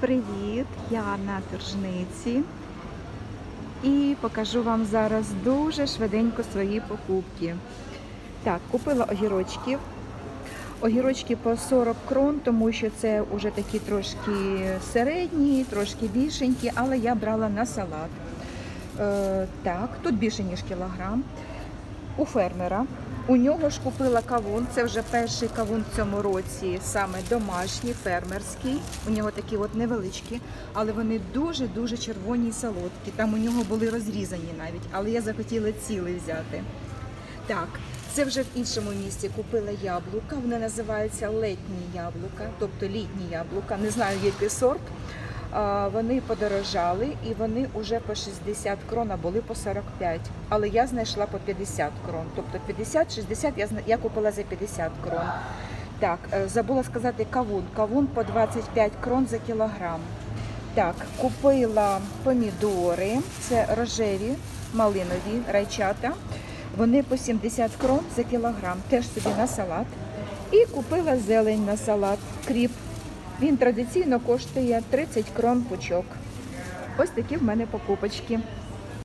Привіт! Я на тržниці і покажу вам зараз дуже швиденько свої покупки. Так, купила огірочків. Огірочки по 40 крон, тому що це вже такі трошки середні, трошки більшенькі, але я брала на салат. Е, так, тут більше, ніж кілограм. У фермера. У нього ж купила кавун. Це вже перший кавун в цьому році, саме домашній, фермерський. У нього такі от невеличкі, але вони дуже-дуже червоні і солодкі. Там у нього були розрізані навіть, але я захотіла цілий взяти. Так, це вже в іншому місці купила яблука. Вони називаються летні яблука, тобто літні яблука. Не знаю, який сорт. Вони подорожали і вони вже по 60 крон, а були по 45. Але я знайшла по 50 крон. Тобто 50-60 я, я купила за 50 крон. Так, е, забула сказати кавун. Кавун по 25 крон за кілограм. Так, купила помідори, це рожеві, малинові, райчата. Вони по 70 крон за кілограм, теж собі на салат. І купила зелень на салат, кріп. Він традиційно коштує 30 крон пучок. Ось такі в мене покупочки.